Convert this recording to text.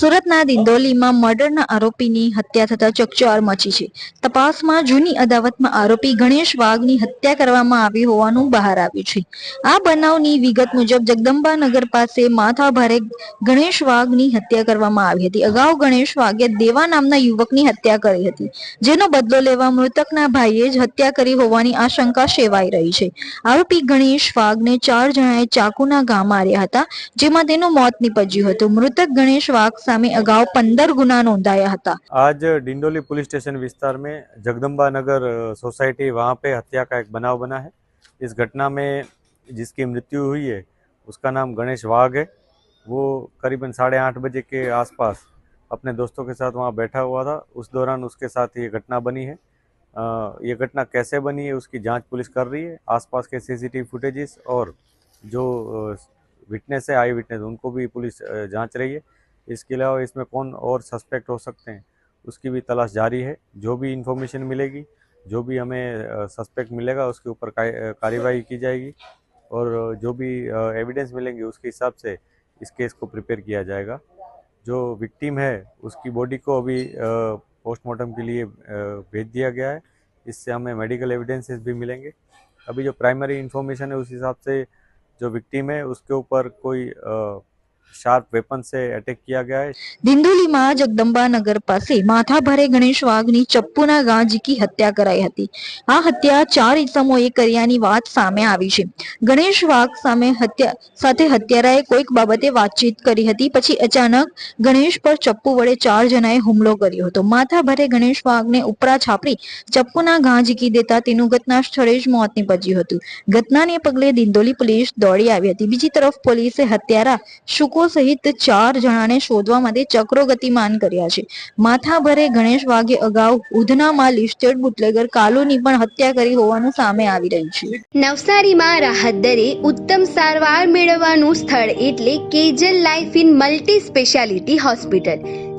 સુરતના દિંડોલીમાં મર્ડરના આરોપીની હત્યા થતા ચકચાર મચી છે. તપાસમાં જૂની અદાવતમાં આરોપી ગણેશ વાઘની હત્યા કરવામાં આવી હોવાનું બહાર આવ્યું છે. આ બનાવની વિગત મુજબ જગદંબાનગર પાસે માથાભારે ગણેશ વાઘની હત્યા કરવામાં આવી હતી. અગાઉ ગણેશ વાઘે દેવા નામના યુવકની હત્યા કરી હતી. જેનો બદલો લેવા મૃતકના ભાઈએ જ હત્યા કરી હોવાની આશંકા સેવાઈ રહી છે. આરોપી ગણેશ વાઘને ચાર જણાએ ચાકુના ઘા માર્યા હતા, જેમાં તેનું મોત નીપજ્યું હતું. મૃતક ગણેશ વાઘ સામે અગાઉ પંદર ગુના નોંધાયા હતા आज डिंडोली पुलिस स्टेशन विस्तार में जगदम्बा नगर अ, सोसाइटी वहाँ पे हत्या का एक बनाव बना है इस घटना में जिसकी मृत्यु हुई है उसका नाम गणेश वाघ है वो करीबन साढ़े आठ बजे के आसपास अपने दोस्तों के साथ वहाँ बैठा हुआ था उस दौरान उसके साथ ये घटना बनी है अ, ये घटना कैसे बनी है उसकी जांच पुलिस कर रही है आसपास के सीसीटीवी फुटेजेस और जो विटनेस है आई विटनेस उनको भी पुलिस अ, जांच रही है इसके अलावा इसमें कौन और सस्पेक्ट हो सकते हैं? उसकी भी तलाश जारी है। जो भी इंफॉर्मेशन मिलेगी, जो भी हमें सस्पेक्ट मिलेगा, उसके ऊपर कार्यवाही की जाएगी। और जो भी एविडेंस मिलेंगे, उसके हिसाब से इस केस को प्रिपेयर किया जाएगा। जो विक्टिम है, उसकी बॉडी को अभी पोस्टमार्टम के लिए भेज दिया गया है। इससे हमें मेडिकल एविडेंसेस भी मिलेंगे। अभी जो प्राइमरी इंफॉर्मेशन है, उस हिसाब से जो विक्टिम है, उसके ऊपर कोई शार्प वेपन से अटैक किया गया है દિંડોલીમાં જગદંબાનગર પાસે માથાભારે ગણેશ વાઘની ચપ્પુના ઘા ઝીકી હત્યા કરાઈ હતી આ હત્યા ચાર ઇસમોએ કર્યાની વાત સામે આવી છે ગણેશ વાઘ સામે હત્યા સાથે હત્યારાએ કોઈક બાબતે વાતચીત કરી હતી પછી અચાનક ગણેશ પર ચપ્પુ વડે ચાર જણાએ હુમલો કર્યો હતો માથાભારે ગણેશ વાઘને ઉપરા છાપરી ચપ્પુના ઘા ઝીકી દેતા તેનું ઘટના સ્થળે જ મોત નીપજ્યું હતું ઘટનાને પગલે દિંડોલી પોલીસ દોડી આવી હતી બીજી તરફ પોલીસે હત્યારા શુકો સહિત ચાર જણાને શોધવા માટે ચક્રો ગતિમાન કર્યા છે. માથાભરે ગણેશ વાઘે અગાઉ ઉધનામાં લિસ્ટેડ બુટલેગર કાલુની પણ હત્યા કરી હોવાનું સામે આવી રહ્યું છે. નવસારીમાં રાહત દરે ઉત્તમ સારવાર મેળવવાનું સ્થળ એટલે Kejal life in multi speciality hospital.